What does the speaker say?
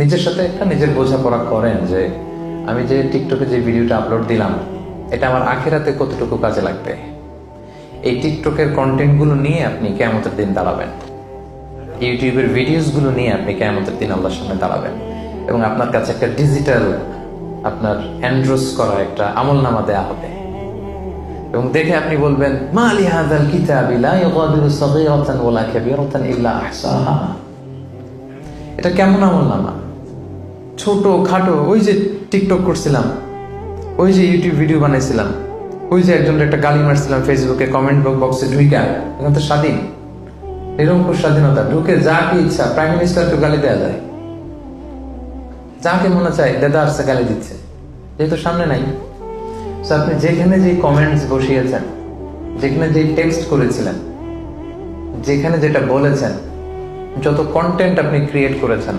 নিজের সাথে একটা নিজের বোঝাপড়া করেন যে আমি যে টিকটকে যে ভিডিওটা আপলোড দিলাম, এটা আমার আখেরাতে কতটুকু কাজে লাগবে? এই টিকটকের কন্টেন্টগুলো নিয়ে আপনি কেমতের দিন দাঁড়াবেন। ইউটিউবের ভিডিওসগুলো নিয়ে আপনি কেমতের দিন আল্লাহর সামনে দাঁড়াবেন। এবং আপনার কাছে একটা ডিজিটাল আপনার অ্যান্ড্রোস করা একটা আমল নামা দেয়া হবে। এবং দেখে আপনি বলবেন, মা আলি হাদাল কিতাবি লা ইল্লা আহসাহা। এটা কেমন আমল নামা ছোট, খাটো, ওই যে টিকটক করছিলাম, ওই যে ইউটিউব ভিডিও বানাইছিলাম, ওই যে একজনের একটা গালি মারছিলাম ফেসবুকে কমেন্ট বক্সে ঢুইকা, এখন তো স্বাধীন, নিরঙ্কুশ স্বাধীনতা, ঢুকে যা কি ইচ্ছা প্রাইম মিনিস্টারকে গালি দেওয়া যায়। যাকে মনে চায়, দাদা আসছে গালি দিচ্ছে যেহেতু সামনে নাই। আপনি যেখানে যে কমেন্টস বসিয়েছেন, যেখানে যে টেক্সট করেছিলেন, যেখানে যেটা বলেছেন, যত কন্টেন্ট আপনি ক্রিয়েট করেছেন